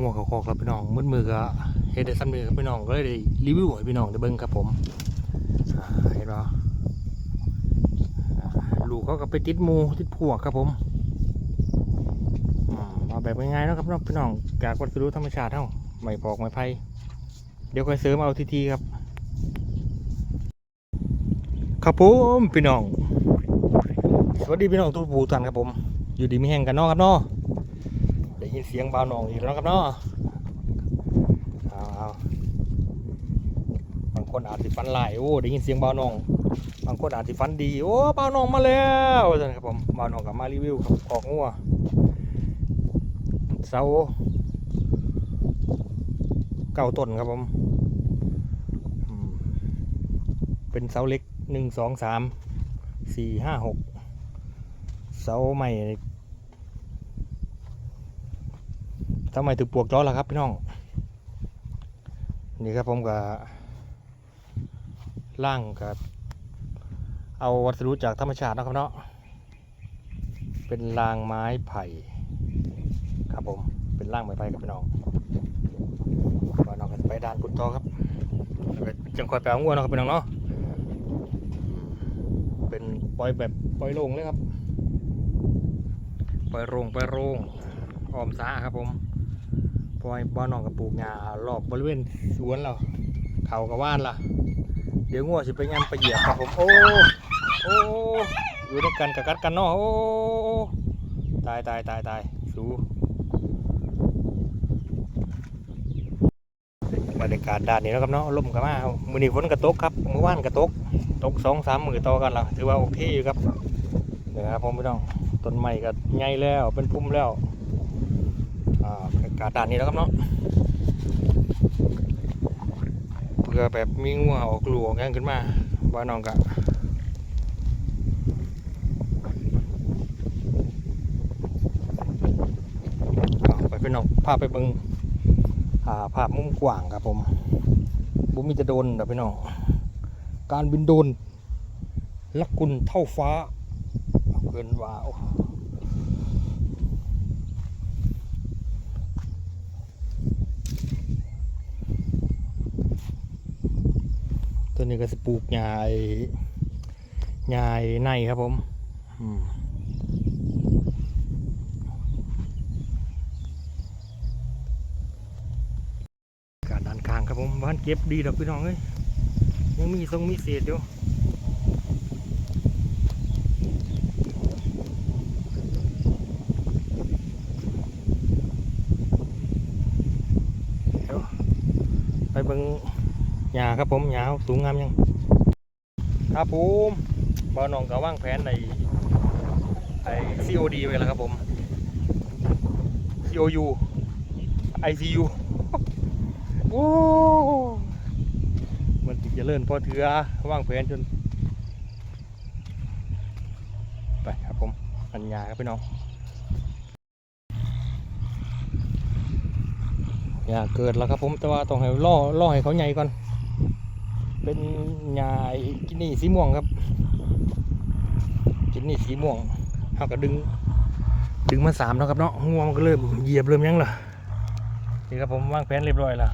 งัวเขาคอกครับพี่น้องมืดมือก็เฮ็ดได้ซ้ำมือครับพี่น้องก็เลยได้รีวิวให้พี่น้องได้เบิ่งครับผมเห็นบ่อ่าลูกเขาก็ไปติดมูติดพวกครับผมอืมาแบบง่ายๆนะครับพี่น้องพี่น้องจากวัสดุธรรมชาติเท่าไม่พอกไม่ไผ่เดี๋ยวค่อยเสริมเอาทีๆครับ ครับผมพี่น้องสวัสดีพี่น้องทุกผู้ท่านครับผม อยู่ดีไมีแห่งกันเนาะครับเนาะ ยินเสียงบาวนองอีกแล้วครับเนาะเอาเอาบางคนอาจสิฟันหลายโอ้ได้ยินเสียงบาวนอง บางคนอาจสิฟันดีโอ้บาวนองมาแล้วท่านครับผมบาวนองกับมารีวิวครับของงัวเสาเก่าต้นครับผมเป็นเสาเล็กหนึ่งสองสามสี่ห้าหกเสาใหม่ เสาใหม่ถูกปวกจ้อล้วครับพี่น้อง นี่ครับผมกับล่างกับเอาวัสดุจากธรรมชาตินะครับเนาะ เป็นรางไม้ไผ่ ครับผม เป็นร่างไม้ไผ่ครับพี่น้องว่าน้องก็จะไปด่านกุดตอครับจังคอยไปเอางัวนะครับพี่น้องเนาะ เป็นปล่อยแบบปล่อยโลงเลยครับไปโรงไปโรงออมสาครับผม ปล่อยบ้านนองกับปลูกหญ้ารอบบริเวณสวนเราเขากับว่านล่ะ เดี๋ยวงัวสิไปยำไปเหยียบครับผมโอ้โอ้อยู่ด้วยกันกับกัดกันเนาะโอ้ตายตายตายตายสูบรรยากาศด้านนี้แล้วครับเนาะลมกับมามือนี้ฝนกระตกครับมือว่านกระตกตกสองสามมือต่อกันละถือว่าโอเคอยู่ครับเดี๋ยวครับผมไม่ต้องต้นใหม่ก็ใหญ่แล้วเป็นพุ่มแล้ว บรรยากาศด่านนี้แล้วครับเนาะเพื่อแบบมีงัวออกลูกออกงานขึ้นมาบ้านน้องกะไปพี่น้องพาไปเบิงาภาพมุมกว้างครับผมบุมีจะโดนเดี๋ยวพี่น้องการบินโดนลักกุลเท่าฟ้าเกินว่า ตัวนี้ก็จะปลูกหญ้าไอ้หญ้าไอ้ในครับผมอืมการด้านข้างครับผมบ้านเก็บดีดอกพี่น้องเอ้ยยังมีทรงมีเศษอยู่ไปเบิ่ง หญ้าครับผมหญ้าสูงงามยัง ครับผมบ่าวน้องก็ว่างแผนในไอ้ COD ไว้แล้วครับผม COU ICU โอ้มันติดจะเลื่อนพอเถือว่างแผนจน ไปครับผมอันหญ้าครับพี่น้องอย่าเกิดแล้วครับผมแต่ว่าต้องให้ล่อล่อให้เขาใหญ่ก่อน เป็นหญ้าไอ้กินนี่สีม่วงครับ กินนี่สีม่วงเขาก็ดึง ดึงมาสามแล้วครับเนาะง่วงมันก็เริ่มเหยียบเริ่มยังล่ะนี่ครับผมวางแผนเรียบร้อยแล้ว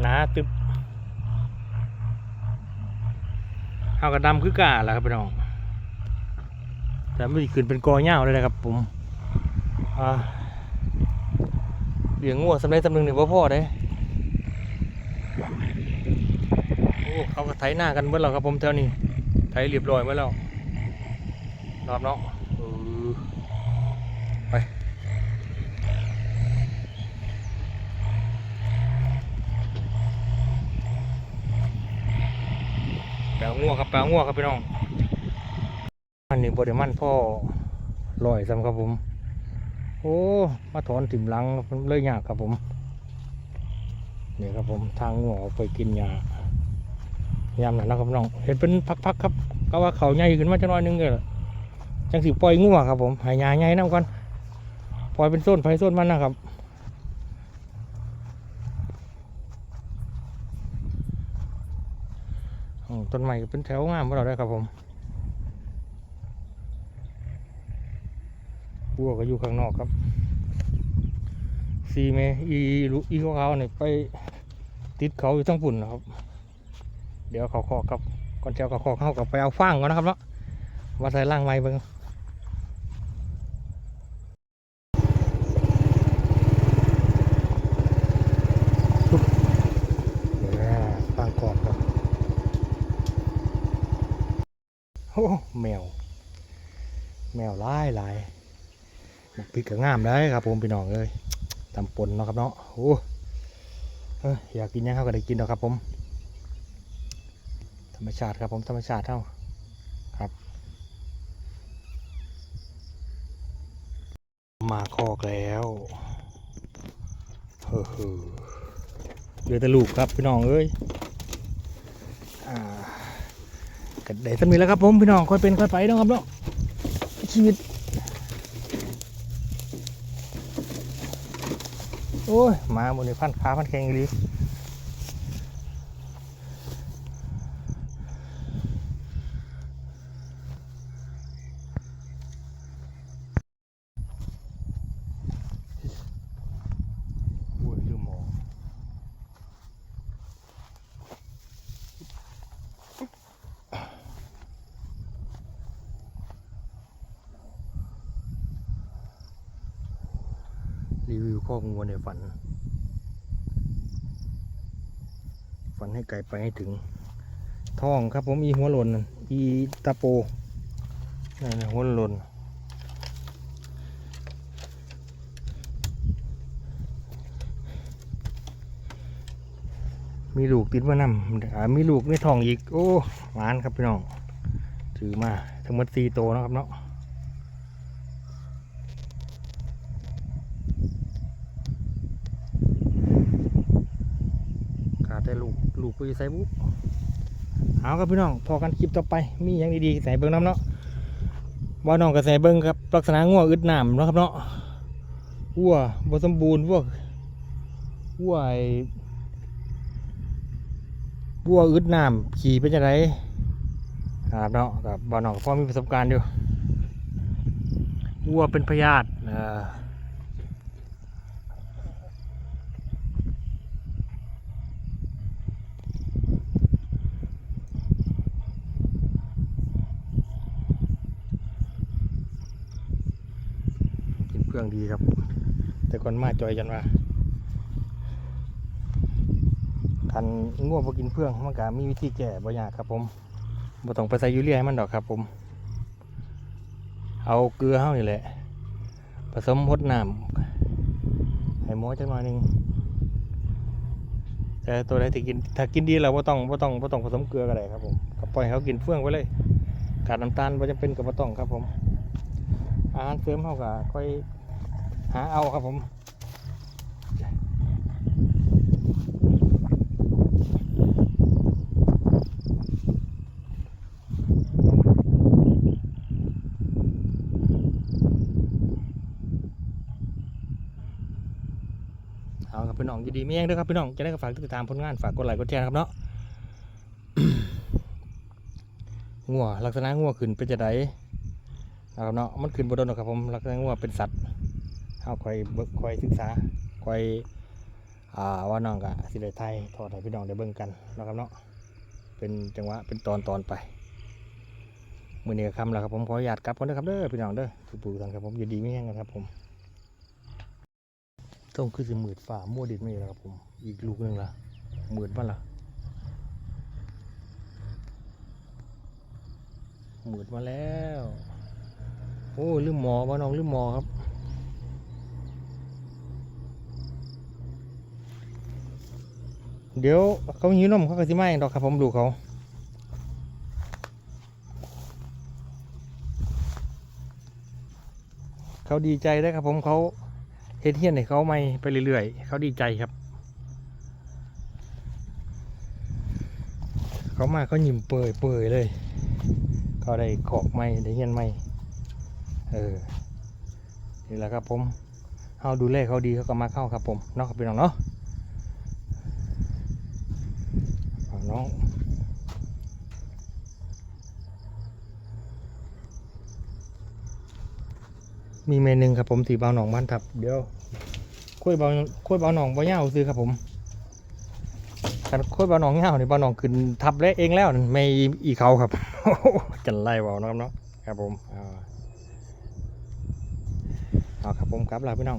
หนาตึบเขาก็ดำคือกาแหละครับพี่น้องแต่ไม่ได้ขึ้นเป็นกอเง่าเลยนะครับผมอ่าเลี้ยงงัวสำเร็จสำนึงหนึ่งพ่อพ่อได้โอ้ เขาก็ไถหน้ากันเมื่อเราครับผมแถวนี้ไถเรียบร้อยเมื่อแล้วรอบเนาะเออไปแปลงัวครับแปลงัวครับพี่น้องอันนี้บริมันพ่อลอยซ้ำครับผม โอ้ มาถอนถิ่มลังเลยยากครับผม นี่ครับผมทางงัวออกไปกินหญ้า ยามนั้นนะครับน้องเห็นเป็นพักๆครับ ก็ว่าเขาใหญ่ขึ้นมาจะน้อยนึงเลยจังสิปล่อยงัวครับผมหายาใหญ่น้ำก่อนปล่อยเป็นโซนไฟโซนมันนะครับต้นไม้เป็นแถวงามของเราได้ครับผมบัวก็อยู่ข้างนอกครับซีเมอีลูอีของเขาเนี่ยไปติดเขาอยู่ทั้งปุ่นนะครับ เดี๋ยวเขาขอกับก่อนเจ้าเขาขอเข้ากับไปเอาฟางก่อนนะครับเนาะว่าใส่ล่างไม้เบิ่งเนี่ยฟางกรอบครับโอ้แมว แมวลายลายหมกพริกก็งามได้ครับผมพี่น้องเอ้ยตำปนเนาะครับเนาะโอ้อยอยากกินยังเขาก็ได้กินเนาะครับผม รรมชาติครับผมธรรมชาติเท่าครับ มาคอกแล้วเฮ้อเฮ้อเหลือแต่ลูกครับพี่น้องเอ้ยอ่ากัได้สมีแล้วครับผมพี่น้องค่อยเป็นค่อยไปนะครับเนาะชีวิต โอ้ยมาบนในพันขาพันแข็งอีหลีโรีวิวข้อมูลในฝัน ฝันให้ไกลไปให้ถึงท้องครับผมอีหัวหล่นอีตาโปนั่นะหัวหล่นมีลูกติดมานำอ่ามีลูกในท้องอีก โอ้หวานครับพี่น้อง ถือมาทั้งหมดสี่โตนะครับเนาะขาดแต่ ลูกลูกไปใส่บุเอาครับพี่น้องพอกันคลิปต่อไปมีอย่างดีๆใส่เบิ้งน้ำเนาะว่าน้องกับใส่เบิ้งครับลักษณะง่วงอึดหนามเนาะครับเนาะวัวบสมบูรณ์พวกวัวไอบัวอึดหน้ำขี่เป็นจังไดครับเนาะกับบอลนอกพ่อมีประสบการณ์อยู่วัวเป็นพยาธิ เพื่องดีครับ แต่ก่อนมาจอยจันว่าคันง่วงพอกินเพื่องมันก็มีวิธีแก้บ่ยากครับผมบ่ต้องไปใส่ยูเรียให้มันดอกครับผม เอาเกลือเฮานี่แหละ ผสมพดน้ำให้หมอจักหน่อยหนึงแต่ตัวใดที่กินถ้ากินดีเราบ่ต้องบ่ต้องบ่ต้องผสมเกลือก็ได้ครับผมก็ปล่อยให้เขากินเฟื่องไปเลยขาดน้ำตาลบ่จำเป็นก็บ่ต้องครับผม อาหารเสริมเฮาก็ค่อย หาเอาครับผมเอาครับพี่น้องยินดีไม่แย่งด้วยครับพี่น้องจะได้ก็ฝากติดตามผลงานฝากกดไลค์กดแชร์ครับเนาะงัวลักษณะงัวขึ้นเป็นจะไดนะครับเนาะมันขึ้นบนดนครับผมลักษณะงัวเป็นสัตว์ เอาคอยเบิกคอยศึกษาคอยอ่าว่าน้องกะสิได้ไทยทอดให้พี่น้องได้เบิ่งกันนะครับเนาะเป็นจังหวะเป็นตอนตอนไปมือเนี้ก็คำแล้วครับผมขออนุญาตกลับก่อนเด้อครับเด้อพี่น้องเด้อทุกผู้ท่านครับผมยินดีไม่แย่งกันครับผมต้องคือสิหมืดฝ่ามั่วดินไม่แล้วครับผมอีกลูกหนึงละหมืดบ้านละหมืดมาแล้ว โอ้ลืมหมอว่าน้องลืมหมอครับ เดี๋ยวเขาหิวนมเขาก็สิไม่ดอกครับผมดูเขาเขาดีใจได้ครับผมเขาเฮ็ดเฮียนให้เขาไม่ไปเรื่อยๆเขาดีใจครับ เขามาเขายิ้มเปื่อยเปื่อยเลย เขาได้ขอกไม่ได้เฮียนไม่เออนี่แหละครับผมเขาดูแลเขาดีเขาก็มาเข้าครับผมเนาะครับพี่น้องเนาะ เอาน้องมีเมนูหนึ่งครับผมสีบาหนองบ้านทับเดี๋ยวคุยเบาคุยเบาหนองเบาเงาซื้อครับผมกันคุยเบาหนองเงาวนี่เบาหนองขึ้นทับแล้วเองแล้วไม่อีเขาครับจันไล่เบานะครับเนาะครับผมเอาเอาครับผมกลับลาพี่น้อง